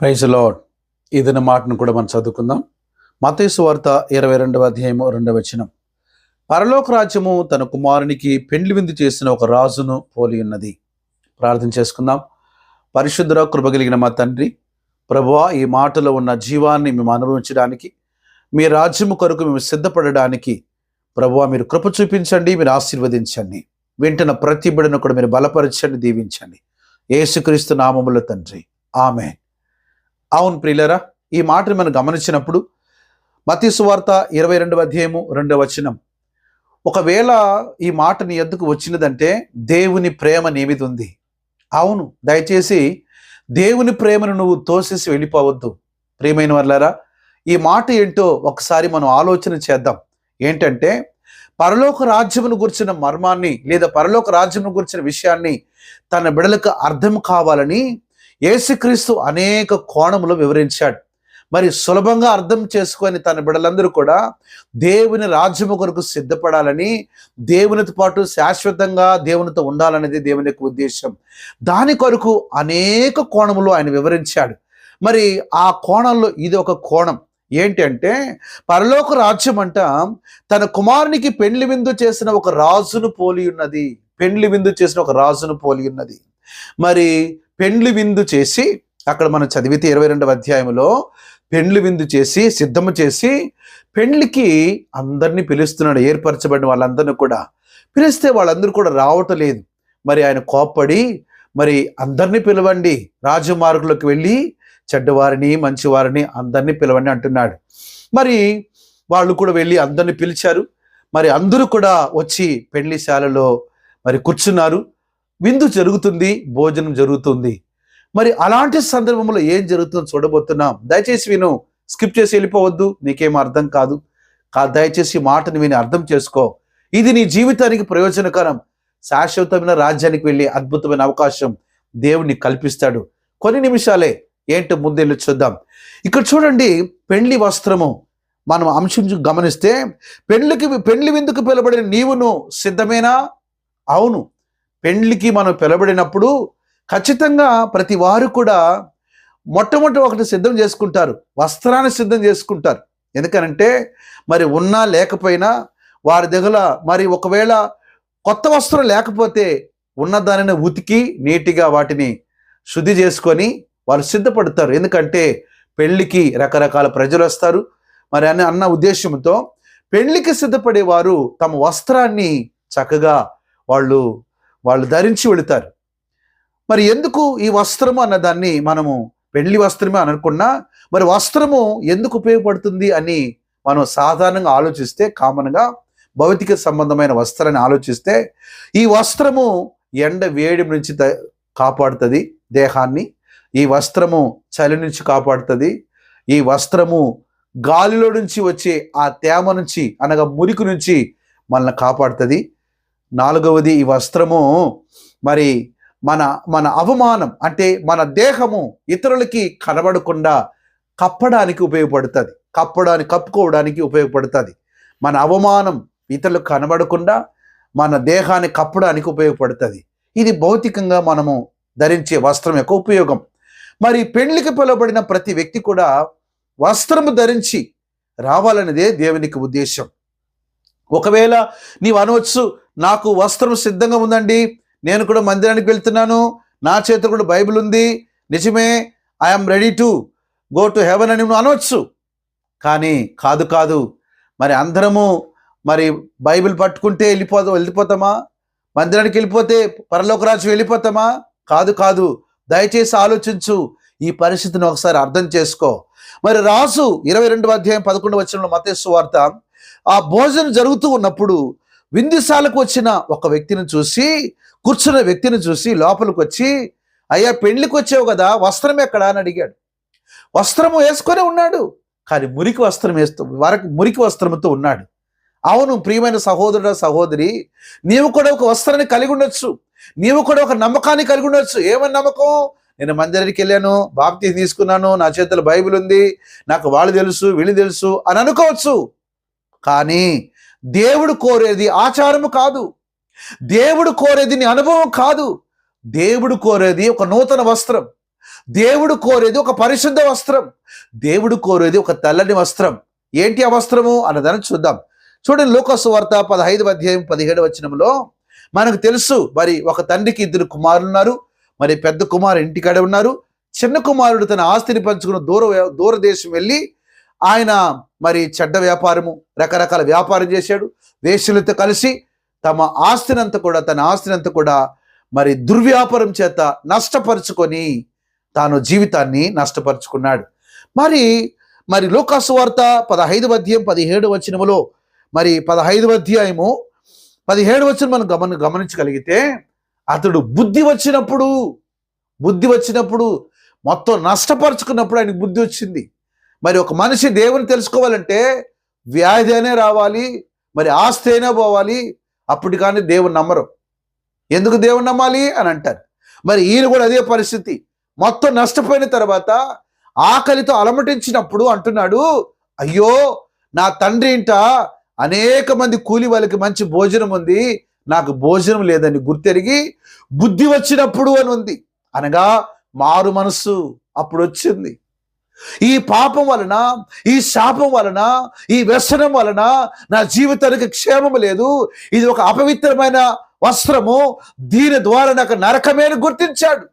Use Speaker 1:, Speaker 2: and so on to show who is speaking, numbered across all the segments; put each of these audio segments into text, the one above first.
Speaker 1: Praise lord ఇదిన మాటను కూడా మనం చదువుకుందాం. మతేసు వార్త ఇరవై రెండవ అధ్యాయము రెండవ వచనం. పరలోక రాజ్యము తన కుమారునికి పెండ్లి విందు చేసిన ఒక రాజును పోలి ఉన్నది. ప్రార్థన చేసుకుందాం. పరిశుద్ధ కృప కలిగిన మా తండ్రి ప్రభువా ఈ మాటలో ఉన్న జీవాన్ని మేము అనుభవించడానికి మీ రాజ్యము కొరకు మేము సిద్ధపడడానికి ప్రభువా మీరు కృప చూపించండి మీరు ఆశీర్వదించండి. వింటున్న ప్రతి బిడను కూడా మీరు బలపరచండి దీవించండి. ఏసుక్రీస్తు నామముల తండ్రి. ఆమె అవును ప్రియులరా ఈ మాటను మనం గమనించినప్పుడు మతీసువార్త ఇరవై రెండవ అధ్యాయము రెండవ వచనం. ఒకవేళ ఈ మాట నీ ఎద్దుకు వచ్చినదంటే దేవుని ప్రేమ నీమిది ఉంది. అవును దయచేసి దేవుని ప్రేమను నువ్వు తోసేసి వెళ్ళిపోవద్దు. ప్రియమైన వాళ్ళారా ఈ మాట ఏంటో ఒకసారి మనం ఆలోచన చేద్దాం. ఏంటంటే పరలోక రాజ్యమును గురించిన మర్మాన్ని లేదా పరలోక రాజ్యమును గురించిన విషయాన్ని తన బిడలకు అర్థం కావాలని యేసుక్రీస్తు అనేక కోణములు వివరించాడు. మరి సులభంగా అర్థం చేసుకొని తన బిడలందరూ కూడా దేవుని రాజ్యము కొరకు సిద్ధపడాలని దేవునితో పాటు శాశ్వతంగా దేవునితో ఉండాలనేది దేవుని యొక్క ఉద్దేశం. దాని కొరకు అనేక కోణములు ఆయన వివరించాడు. మరి ఆ కోణంలో ఇది ఒక కోణం. ఏంటంటే పరలోక రాజ్యం అంట తన కుమారునికి పెండ్లి విందు చేసిన ఒక రాజును పోలి ఉన్నది. పెండ్లి విందు చేసిన ఒక రాజును పోలి ఉన్నది. మరి పెండ్లి విందు చేసి అక్కడ మనం చదివితే ఇరవై రెండవ అధ్యాయంలో పెండ్లి విందు చేసి సిద్ధము చేసి పెండ్లికి అందరినీ పిలుస్తున్నాడు ఏర్పరచబడిన వాళ్ళందరినీ కూడా. పిలిస్తే వాళ్ళందరూ కూడా రావటం లేదు. మరి ఆయన కోప్పడి మరి అందరినీ పిలవండి రాజమార్గులకు వెళ్ళి చెడ్డవారిని మంచివారిని అందరినీ పిలవండి అంటున్నాడు. మరి వాళ్ళు కూడా వెళ్ళి అందరిని పిలిచారు. మరి అందరూ కూడా వచ్చి పెళ్ళిశాలలో మరి కూర్చున్నారు. విందు జరుగుతుంది భోజనం జరుగుతుంది. మరి అలాంటి సందర్భంలో ఏం జరుగుతుందో చూడబోతున్నాం. దయచేసి విను స్కిప్ చేసి వెళ్ళిపోవద్దు నీకేం అర్థం కాదు. కా దయచేసి మాటను విని అర్థం చేసుకో. ఇది నీ జీవితానికి ప్రయోజనకరం. శాశ్వతమైన రాజ్యానికి వెళ్ళి అద్భుతమైన అవకాశం దేవుని కల్పిస్తాడు. కొన్ని నిమిషాలే ఏంటో ముందెళ్ళి చూద్దాం. ఇక్కడ చూడండి పెళ్ళి వస్త్రము. మనం అంశం గమనిస్తే పెళ్ళికి పెళ్ళి విందుకు పిలబడిన నీవును సిద్ధమేనా? అవును. పెండ్లికి మనం పిలబడినప్పుడు ఖచ్చితంగా ప్రతి వారు కూడా మొట్టమొదటి ఒకటి సిద్ధం చేసుకుంటారు. వస్త్రాన్ని సిద్ధం చేసుకుంటారు. ఎందుకనంటే మరి ఉన్నా లేకపోయినా వారి దగ్గర మరి ఒకవేళ కొత్త వస్త్రం లేకపోతే ఉన్న దానిని ఉతికి నీటిగా వాటిని శుద్ధి చేసుకొని వారు సిద్ధపడతారు. ఎందుకంటే పెళ్ళికి రకరకాల ప్రజలు వస్తారు. మరి అని అన్న ఉద్దేశంతో పెళ్ళికి సిద్ధపడేవారు తమ వస్త్రాన్ని చక్కగా వాళ్ళు వాళ్ళు ధరించి వెళుతారు. మరి ఎందుకు ఈ వస్త్రము అన్న దాన్ని మనము పెళ్ళి వస్త్రమే అని అనుకున్నా మరి వస్త్రము ఎందుకు ఉపయోగపడుతుంది అని మనం సాధారణంగా ఆలోచిస్తే కామన్గా భౌతిక సంబంధమైన వస్త్రాన్ని ఆలోచిస్తే ఈ వస్త్రము ఎండ వేడి నుంచి త- కాపాడుతుంది దేహాన్ని ఈ వస్త్రము చలి నుంచి కాపాడుతుంది ఈ వస్త్రము గాలిలో నుంచి వచ్చే ఆ తేమ నుంచి అనగా మురికి నుంచి మనల్ని కాపాడుతుంది. నాలుగవది ఈ వస్త్రము. మరి మన మన అవమానం అంటే మన దేహము ఇతరులకి కనబడకుండా కప్పడానికి ఉపయోగపడుతుంది. కప్పడానికి కప్పుకోవడానికి ఉపయోగపడుతుంది. మన అవమానం ఇతరులకు కనబడకుండా మన దేహాన్ని కప్పడానికి ఉపయోగపడుతుంది. ఇది భౌతికంగా మనము ధరించే వస్త్రం యొక్క ఉపయోగం. మరి పెళ్ళికి పిలువబడిన ప్రతి వ్యక్తి కూడా వస్త్రము ధరించి రావాలనేదే దేవునికి ఉద్దేశం ఒకవేళ నీవు అనవచ్చు నాకు వస్త్రం సిద్ధంగా ఉందండి. నేను కూడా మందిరానికి వెళ్తున్నాను. నా చేత కూడా బైబిల్ ఉంది. నిజమే I'm ready to go to heaven అని నువ్వు అనవచ్చు కానీ కాదు కాదు. మరి అందరము మరి బైబిల్ పట్టుకుంటే వెళ్ళిపోతా వెళ్ళిపోతామా? మందిరానికి వెళ్ళిపోతే పరలోకరాజు వెళ్ళిపోతామా? కాదు కాదు. దయచేసి ఆలోచించు. ఈ పరిస్థితిని ఒకసారి అర్థం చేసుకో. మరి రాజు ఇరవై రెండు అధ్యాయం పదకొండు వచ్చిన మతేశ్వార్త ఆ భోజనం జరుగుతూ ఉన్నప్పుడు విందుశాలకు వచ్చిన ఒక వ్యక్తిని చూసి కూర్చున్న వ్యక్తిని చూసి లోపలికి వచ్చి అయ్యా పెళ్ళికి వచ్చావు కదా వస్త్రం ఎక్కడా? అని అడిగాడు. వస్త్రము వేసుకొని ఉన్నాడు కానీ మురికి వస్త్రం వేస్తూ వరకు మురికి వస్త్రముతో ఉన్నాడు. అవును ప్రియమైన సహోదరుడు సహోదరి నీవు కూడా ఒక వస్త్రాన్ని కలిగి ఉండొచ్చు. నీవు కూడా ఒక నమ్మకాన్ని కలిగి ఉండొచ్చు. ఏమని నమ్మకం? నేను మందిరానికి వెళ్ళాను బాప్తి తీసుకున్నాను నా చేతిలో బైబిల్ ఉంది నాకు వాళ్ళు తెలుసు వీళ్ళు తెలుసు అని అనుకోవచ్చు. కానీ దేవుడు కోరేది ఆచారము కాదు. దేవుడు కోరేది నీ అనుభవం కాదు. దేవుడు కోరేది ఒక నూతన వస్త్రం. దేవుడు కోరేది ఒక పరిశుద్ధ వస్త్రం. దేవుడు కోరేది ఒక తెల్లని వస్త్రం. ఏంటి ఆ వస్త్రము? అన్నదాన్ని చూద్దాం. చూడండి లోకసు వార్త పదహైదు అధ్యాయం పదిహేడు వచనంలో మనకు తెలుసు మరి ఒక తండ్రికి ఇద్దరు కుమారులు ఉన్నారు మరి పెద్ద కుమారు ఇంటికాడ ఉన్నారు. చిన్న కుమారుడు తన ఆస్తిని పంచుకున్న దూర దూరదేశం వెళ్ళి ఆయన మరి చెడ్డ వ్యాపారము రకరకాల వ్యాపారం చేశాడు. వేశ్యులతో కలిసి తమ ఆస్తినంతా కూడా తన ఆస్తినంతా కూడా మరి దుర్వ్యాపారం చేత నష్టపరుచుకొని తాను జీవితాన్ని నష్టపరుచుకున్నాడు. మరి మరి లోకాసు వార్త పదహైదు అధ్యాయం పదిహేడు వచనములో మరి పదహైదు అధ్యాయము పదిహేడు వచ్చిన మనం గమని గమనించగలిగితే అతడు బుద్ధి వచ్చినప్పుడు బుద్ధి వచ్చినప్పుడు మొత్తం నష్టపరుచుకున్నప్పుడు ఆయనకు బుద్ధి వచ్చింది. మరి ఒక మనిషి దేవుని తెలుసుకోవాలంటే వ్యాధి అనే రావాలి మరి ఆస్తి అయినా పోవాలి అప్పుడు కానీ దేవుని నమ్మరు. ఎందుకు దేవుని నమ్మాలి అని అంటారు. మరి ఈయన కూడా అదే పరిస్థితి. మొత్తం నష్టపోయిన తర్వాత ఆకలితో అలమటించినప్పుడు అంటున్నాడు అయ్యో నా తండ్రి ఇంట అనేక మంది కూలి వాళ్ళకి మంచి భోజనం ఉంది నాకు భోజనం లేదని గుర్తెరిగి బుద్ధి వచ్చినప్పుడు అని ఉంది. అనగా మారు మనస్సు అప్పుడు వచ్చింది. ఈ పాపం వలన ఈ శాపం వలన ఈ వ్యసనం వలన నా జీవితానికి క్షేమం లేదు. ఇది ఒక అపవిత్రమైన వస్త్రము. దీని ద్వారా నాకు నరకమేని గుర్తించాడు.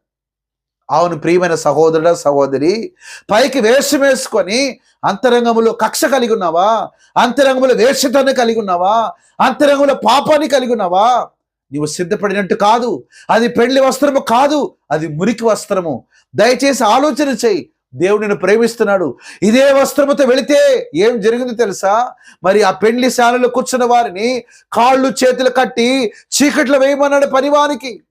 Speaker 1: అవును ప్రియమైన సహోదరుడ సహోదరి పైకి వేషం వేసుకొని అంతరంగములో కక్ష కలిగి ఉన్నావా? అంతరంగంలో వేషతాన్ని కలిగి ఉన్నావా? అంతరంగంలో పాపాన్ని కలిగి ఉన్నావా? నీవు సిద్ధపడినట్టు కాదు. అది పెళ్ళి వస్త్రము కాదు. అది మురికి వస్త్రము. దయచేసి ఆలోచన చేయి. దేవుడిని ప్రేమిస్తున్నాడు. ఇదే వస్త్రముతో వెళితే ఏం జరిగింది తెలుసా? మరి ఆ పెళ్ళి శాలలో కూర్చున్న వారిని కాళ్ళు చేతులు కట్టి చీకట్లో వేయమన్నాడు పనివానికి.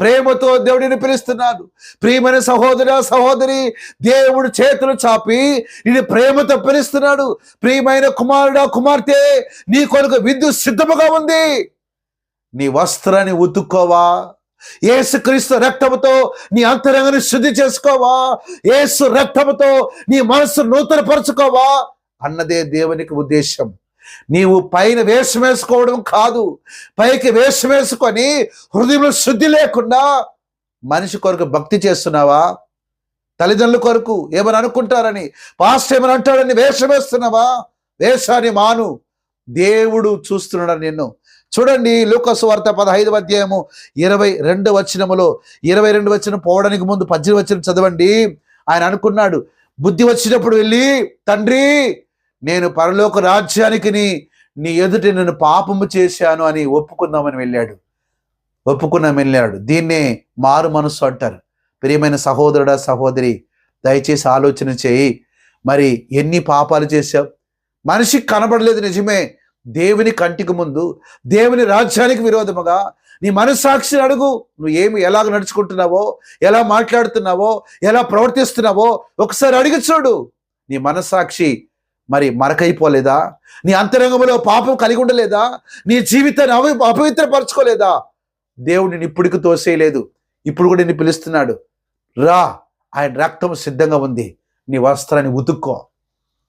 Speaker 1: ప్రేమతో దేవుడిని పిలుస్తున్నాడు. ప్రియమైన సహోదర సహోదరి దేవుడు చేతులు చాపి నేను ప్రేమతో పిలుస్తున్నాడు. ప్రియమైన కుమారుడా కుమార్తె నీ కొరకు విద్యుత్ సిద్ధముగా ఉంది. నీ వస్త్రాన్ని ఉతుక్కోవా? ఏసుక్రీస్తు రక్తముతో నీ అంతరంగాన్ని శుద్ధి చేసుకోవా. ఏసు రక్తముతో నీ మనస్సు నూతనపరచుకోవా అన్నదే దేవునికి ఉద్దేశం నీవు పైన వేషం వేసుకోవడం కాదు. పైకి వేషం వేసుకొని హృదయంలో శుద్ధి లేకుండా మనిషి కొరకు భక్తి చేస్తున్నావా? తల్లిదండ్రుల కొరకు ఏమని అనుకుంటారని? పాస్ట్ ఏమని అంటాడని వేషం వేస్తున్నావా? వేషాన్ని మాను. దేవుడు చూస్తున్నాడు నిన్ను. చూడండి లోకస్ వార్త పదహైదు అధ్యాయము ఇరవై రెండు వచనములో ఇరవై రెండు వచనం పోవడానికి ముందు పద్దెనిమిది వచ్చిన చదవండి. ఆయన అనుకున్నాడు బుద్ధి వచ్చినప్పుడు వెళ్ళి తండ్రి నేను పరలోక రాజ్యానికి నీ ఎదుటి నేను పాపము చేశాను అని ఒప్పుకుందామని వెళ్ళాడు. ఒప్పుకున్నాం వెళ్ళాడు. దీన్నే మారు మనస్సు అంటారు. ప్రియమైన సహోదరుడా సహోదరి దయచేసి ఆలోచన చేయి. మరి ఎన్ని పాపాలు చేశావు? మనిషికి కనబడలేదు నిజమే. దేవుని కంటికి ముందు దేవుని రాజ్యానికి విరోధముగా నీ మనస్సాక్షిని అడుగు. నువ్వు ఏమి ఎలాగ నడుచుకుంటున్నావో ఎలా మాట్లాడుతున్నావో ఎలా ప్రవర్తిస్తున్నావో ఒకసారి అడిగి చూడు. నీ మనస్సాక్షి మరి మరకైపోలేదా? నీ అంతరంగంలో పాపం కలిగి ఉండలేదా నీ జీవితాన్ని అవి అపవిత్రపరచుకోలేదా? దేవుడు నేను ఇప్పటికి తోసేయలేదు. ఇప్పుడు కూడా నిన్ను పిలుస్తున్నాడు. రా ఆయన రక్తం సిద్ధంగా ఉంది. నీ వస్త్రాన్ని ఉతుక్కో.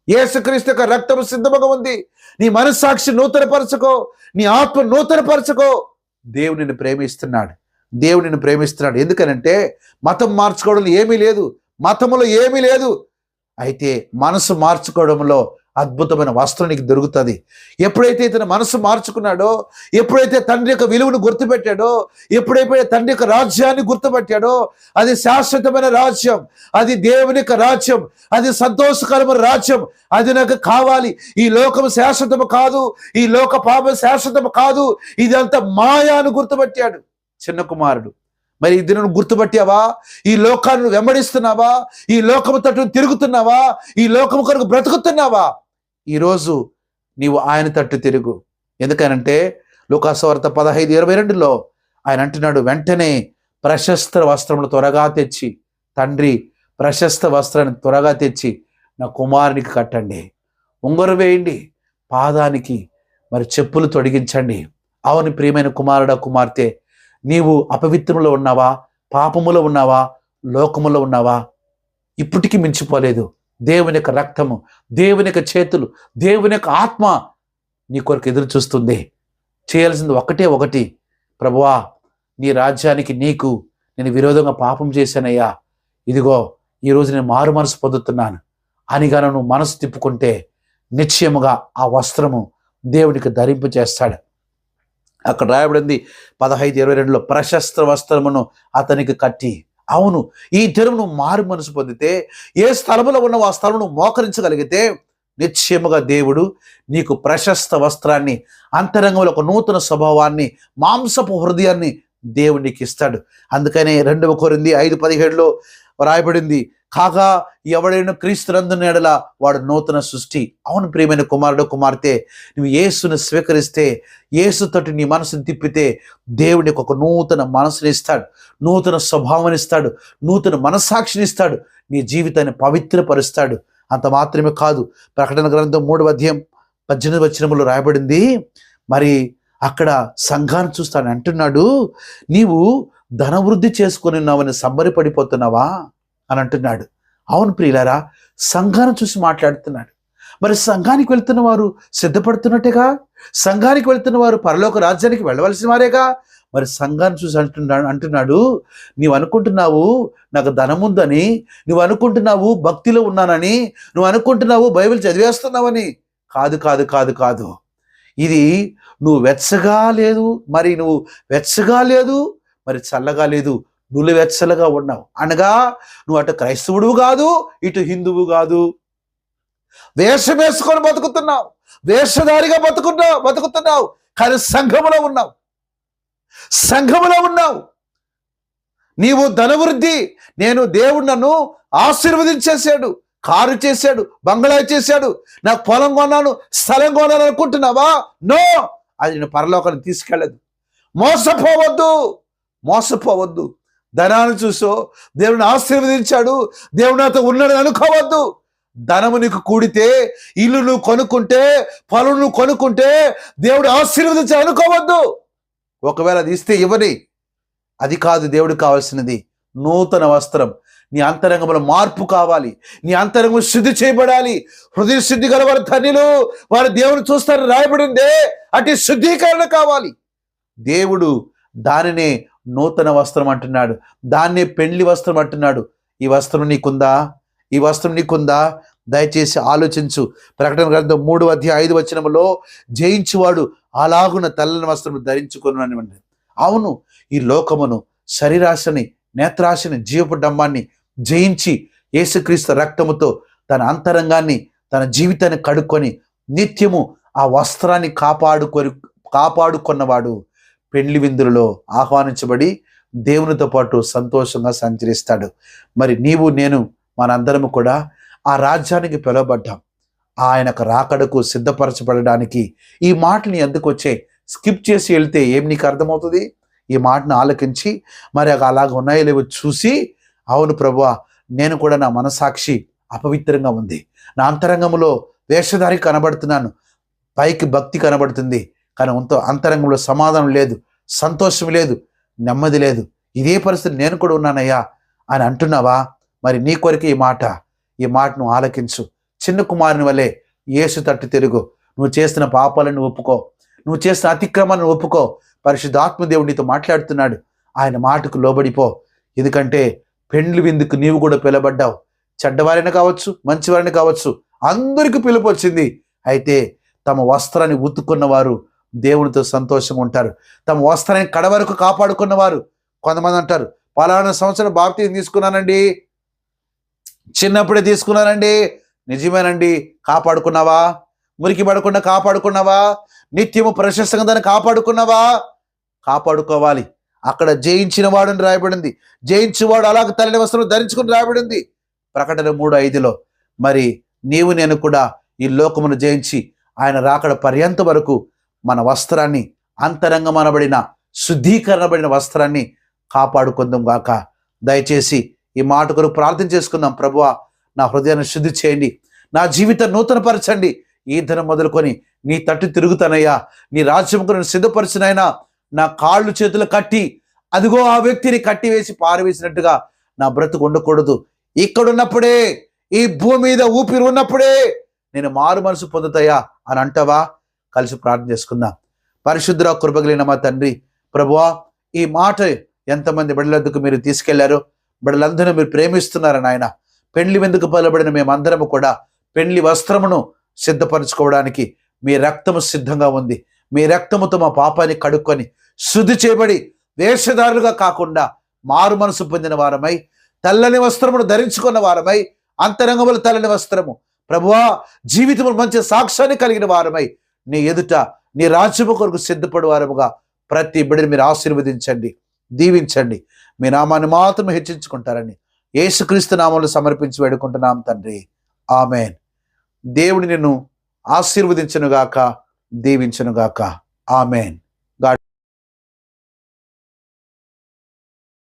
Speaker 1: యేసుక్రీస్తు యొక్క రక్తము సిద్ధముగా ఉంది. నీ మనస్సాక్షి నూతనపరచుకో. నీ ఆత్మ నూతనపరచుకో. దేవుని ప్రేమిస్తున్నాడు. దేవుని ప్రేమిస్తున్నాడు. ఎందుకనంటే మతం మార్చుకోవడంలో ఏమీ లేదు. మతములో ఏమీ లేదు. అయితే మనసు మార్చుకోవడంలో అద్భుతమైన వస్త్రం నీకు దొరుకుతుంది. ఎప్పుడైతే ఇతను మనసు మార్చుకున్నాడో ఎప్పుడైతే తండ్రి యొక్క విలువను గుర్తుపెట్టాడో ఎప్పుడైతే తండ్రి యొక్క రాజ్యాన్ని గుర్తుపెట్టాడో అది శాశ్వతమైన రాజ్యం అది దేవుని యొక్క రాజ్యం అది సంతోషకరమైన రాజ్యం అది నాకు కావాలి. ఈ లోకం శాశ్వతము కాదు ఈ లోక పాపం శాశ్వతము కాదు ఇదంతా మాయాను గుర్తుపెట్టాడు. చిన్న కుమారుడు. మరి ఇది నువ్వు గుర్తుపట్టావా? ఈ లోకాన్ని వెంబడిస్తున్నావా? ఈ లోకము తట్టు తిరుగుతున్నావా? ఈ లోకము కొరకు బ్రతుకుతున్నావా? ఈరోజు నీవు ఆయన తట్టు తిరుగు. ఎందుకనంటే లోకాసవార్త పదహైదు ఇరవై రెండులో ఆయన అంటున్నాడు వెంటనే ప్రశస్త వస్త్రములు త్వరగా తెచ్చి తండ్రి ప్రశస్త వస్త్రాన్ని త్వరగా తెచ్చి నా కుమారునికి కట్టండి. ఉంగరు వేయండి పాదానికి మరి చెప్పులు తొడిగించండి. అవుని ప్రియమైన కుమారుడా కుమార్తె నీవు అపవిత్రములో ఉన్నావా? పాపములో ఉన్నావా? లోకములో ఉన్నావా? ఇప్పటికీ మించిపోలేదు. దేవుని యొక్క రక్తము దేవుని యొక్క చేతులు దేవుని యొక్క ఆత్మ నీ కొరకు ఎదురు చూస్తుంది. చేయాల్సింది ఒకటే ఒకటి. ప్రభువా నీ రాజ్యానికి నీకు నేను విరోధంగా పాపం చేశానయ్యా. ఇదిగో ఈరోజు నేను మారు మనసు పొందుతున్నాను. అనిగాను నువ్వు మనసు తిప్పుకుంటే నిశ్చయముగా ఆ వస్త్రము దేవునికి ధరింపు చేస్తాడు అక్కడ రాయబడింది పదహైదు ఇరవై రెండులో ప్రశస్త వస్త్రమును అతనికి కట్టి. అవును ఈ తెరువును మారు మనసు పొందితే ఏ స్థలములో ఉన్న ఆ స్థలమును మోకరించగలిగితే నిశ్చయముగా దేవుడు నీకు ప్రశస్త వస్త్రాన్ని అంతరంగంలో ఒక నూతన స్వభావాన్ని మాంసపు హృదయాన్ని దేవుడు నీకు ఇస్తాడు అందుకనే రెండవ కోరింది ఐదు పదిహేడులో రాయబడింది కాగా ఎవడైనా క్రీస్తునందున ఎడల వాడు నూతన సృష్టి. అవును ప్రియమైన కుమారుడు కుమార్తె నువ్వు యేసును స్వీకరిస్తే యేసుతోటి నీ మనసును తిప్పితే దేవునికి ఒక నూతన మనసుని ఇస్తాడు. నూతన స్వభావాన్ని ఇస్తాడు. నూతన మనస్సాక్షిని ఇస్తాడు. నీ జీవితాన్ని పవిత్రపరుస్తాడు. అంత మాత్రమే కాదు ప్రకటన గ్రంథం మూడు అధ్యాయం పద్దెనిమిది వచనములో రాయబడింది. మరి అక్కడ సంఘాన్ని చూస్తాను అంటున్నాడు. నీవు ధనవృద్ధి చేసుకొని ఉన్నావని సంబరపడిపోతున్నావా అని అంటున్నాడు. అవును ప్రియులారా సంఘాన్ని చూసి మాట్లాడుతున్నాడు. మరి సంఘానికి వెళ్తున్న వారు సిద్ధపడుతున్నట్టేగా? సంఘానికి వెళ్తున్న వారు పరలోక రాజ్యానికి వెళ్ళవలసిన వారేగా? మరి సంఘాన్ని చూసి అంటున్నాడు అంటున్నాడు నీవు అనుకుంటున్నావు నాకు ధనం ఉందని నువ్వు అనుకుంటున్నావు భక్తిలో ఉన్నానని నువ్వు అనుకుంటున్నావు బైబిల్ చదివేస్తున్నావని. కాదు కాదు కాదు కాదు. ఇది నువ్వు వెచ్చగా లేదు మరి నువ్వు వెచ్చగా లేదు మరి చల్లగా లేదు నులివెచ్చలుగా వెచ్చలుగా ఉన్నావు. అనగా నువ్వు అటు క్రైస్తవుడు కాదు ఇటు హిందువు కాదు. వేషం వేసుకొని బతుకుతున్నావు వేషధారిగా బతుకున్నావు బతుకుతున్నావు కానీ సంఘములో ఉన్నావు. సంఘములో ఉన్నావు. నీవు ధనవృద్ధి నేను దేవుడు నన్ను ఆశీర్వదించేశాడు కారు చేశాడు బంగ్లా చేశాడు నాకు పొలం కొన్నాను స్థలం కొన్నాను అనుకుంటున్నావా నో! అది నేను పరలోకాన్ని తీసుకెళ్ళదు. మోసపోవద్దు. మోసపోవద్దు. ధనాన్ని చూసో దేవుని ఆశీర్వదించాడు దేవుడు అతను ఉన్నాడని అనుకోవద్దు. ధనము నీకు కూడితే ఇల్లు నువ్వు కొనుక్కుంటే పొలం నువ్వు కొనుక్కుంటే దేవుడు ఆశీర్వదించి అనుకోవద్దు. ఒకవేళ అది ఇస్తే ఇవ్వని అది కాదు దేవుడు కావాల్సినది నూతన వస్త్రం. నీ అంతరంగంలో మార్పు కావాలి. నీ అంతరంగం శుద్ధి చేయబడాలి. హృదయ శుద్ధి గల వారి ధనిలు వారు దేవుని చూస్తారని రాయబడిందే. అటు శుద్ధీకరణ కావాలి. దేవుడు దానినే నూతన వస్త్రం అంటున్నాడు. దాన్నే పెళ్ళి వస్త్రం అంటున్నాడు. ఈ వస్త్రం నీకుందా? ఈ వస్త్రం నీకుందా? దయచేసి ఆలోచించు. ప్రకటన గ్రంథం మూడు అధ్యాయ ఐదు వచనములో జయించువాడు అలాగున తెల్లని వస్త్రం ధరించుకున్నాను అవును ఈ లోకమును శరీరాశని నేత్రాశని జీవపు డంబాన్ని జయించి యేసుక్రీస్తు రక్తముతో తన అంతరంగాన్ని తన జీవితాన్ని కడుక్కొని నిత్యము ఆ వస్త్రాన్ని కాపాడుకొని కాపాడుకున్నవాడు. పెండ్లి విందులలో ఆహ్వానించబడి దేవునితో పాటు సంతోషంగా సంచరిస్తాడు. మరి నీవు నేను మనందరము కూడా ఆ రాజ్యానికి పిలువబడ్డాం. ఆయనకు రాకడకు సిద్ధపరచబడడానికి ఈ మాటని ఎందుకు వచ్చే? స్కిప్ చేసి వెళ్తే ఏం నీకు అర్థమవుతుంది? ఈ మాటను ఆలకించి మరి అలాగ ఉన్నాయో లేవో చూసి అవును ప్రభువా నేను కూడా నా మనసాక్షి అపవిత్రంగా ఉంది. నా అంతరంగంలో వేషధారి కనబడుతున్నాను. పైకి భక్తి కనబడుతుంది. కానీ అంత అంతరంగంలో సమాధానం లేదు సంతోషం లేదు నెమ్మది లేదు. ఇదే పరిస్థితి నేను కూడా ఉన్నానయ్యా అని అంటున్నావా? మరి నీ కొరకు ఈ మాట ఈ మాటను ఆలకించు. చిన్న కుమారుని వలె యేసు తట్టు తిరుగు. నువ్వు చేసిన పాపాలను ఒప్పుకో. నువ్వు చేసిన అతిక్రమాలను ఒప్పుకో. పరిశుద్ధాత్మదేవుడు నీతో మాట్లాడుతున్నాడు. ఆయన మాటకు లోబడిపో. ఎందుకంటే పెండ్లి విందుకు నీవు కూడా పిలబడ్డావు. చెడ్డవారైనా కావచ్చు మంచివారైనా కావచ్చు అందరికీ పిలుపు వచ్చింది. అయితే తమ వస్త్రాన్ని ఉతుక్కున్న వారు దేవునితో సంతోషంగా ఉంటారు. తమ వస్త్రాన్ని కడ వరకు కాపాడుకున్న వారు కొంతమంది అంటారు పలానా సంవత్సరం బాప్తీసం తీసుకున్నానండి చిన్నప్పుడే తీసుకున్నానండి నిజమేనండి కాపాడుకున్నావా? మురికి పడకుండా కాపాడుకున్నావా? నిత్యము ప్రశస్తంగా దాన్ని కాపాడుకున్నావా? కాపాడుకోవాలి. అక్కడ జయించిన వాడని రాయబడింది. జయించువాడు అలాగ తల్లి వస్త్రం ధరించుకుని రాయబడింది. ప్రకటన మూడు ఐదులో మరి నీవు నేను కూడా ఈ లోకమును జయించి ఆయన రాకడ పర్యంత వరకు మన వస్త్రాన్ని అంతరంగమనబడిన శుద్ధీకరణబడిన వస్త్రాన్ని కాపాడుకుందాం గాక. దయచేసి ఈ మాట కొరకు ప్రార్థన చేసుకుందాం. ప్రభువా నా హృదయాన్ని శుద్ధి చేయండి. నా జీవితం నూతనపరచండి. ఈ ధనం మొదలుకొని నీ తట్టు తిరుగుతానయ్యా. నీ రాజ్యం కొరకు సిద్ధపరిచినైనా నా కాళ్ళు చేతులు కట్టి అదిగో ఆ వ్యక్తిని కట్టి వేసి పారవేసినట్టుగా నా బ్రతుకు ఉండకూడదు. ఇక్కడున్నప్పుడే ఈ భూమి మీద ఊపిరి ఉన్నప్పుడే నేను మారు మనసు పొందుతాయా అని అంటావా? కలిసి ప్రార్థన చేసుకుందాం. పరిశుద్ధ కృపగలిగిన మా తండ్రి ప్రభువా ఈ మాట ఎంతమంది బిడ్డలందుకు మీరు తీసుకెళ్ళారో బిడ్డలందరూ మీరు ప్రేమిస్తున్నారని ఆయన పెండ్లి వెందుకు పలబడిన మేమందరము కూడా పెండ్లి వస్త్రమును సిద్ధపరచుకోవడానికి మీ రక్తము సిద్ధంగా ఉంది. మీ రక్తముతో మా పాపాన్ని కడుక్కొని శుద్ధి చేయబడి వేషధారులుగా కాకుండా మారు మనసు పొందిన వారమై తెల్లని వస్త్రమును ధరించుకున్న వారమై అంతరంగముల తెల్లని వస్త్రము. ప్రభువా జీవితము మంచి సాక్ష్యాన్ని కలిగిన వారమై నీ ఎదుట నీ రాజ్యము కొరకు సిద్ధపడు వారముగా ప్రతి బిడ్డని మీరు ఆశీర్వదించండి దీవించండి. మీ నామాన్ని మాత్రం హెచ్చించుకుంటారని యేసుక్రీస్తు నామంలో సమర్పించి వేడుకుంటున్నాం తండ్రి. ఆమెన్. దేవుడి నిన్ను ఆశీర్వదించునుగాక దీవించునుగాక. ఆమెన్.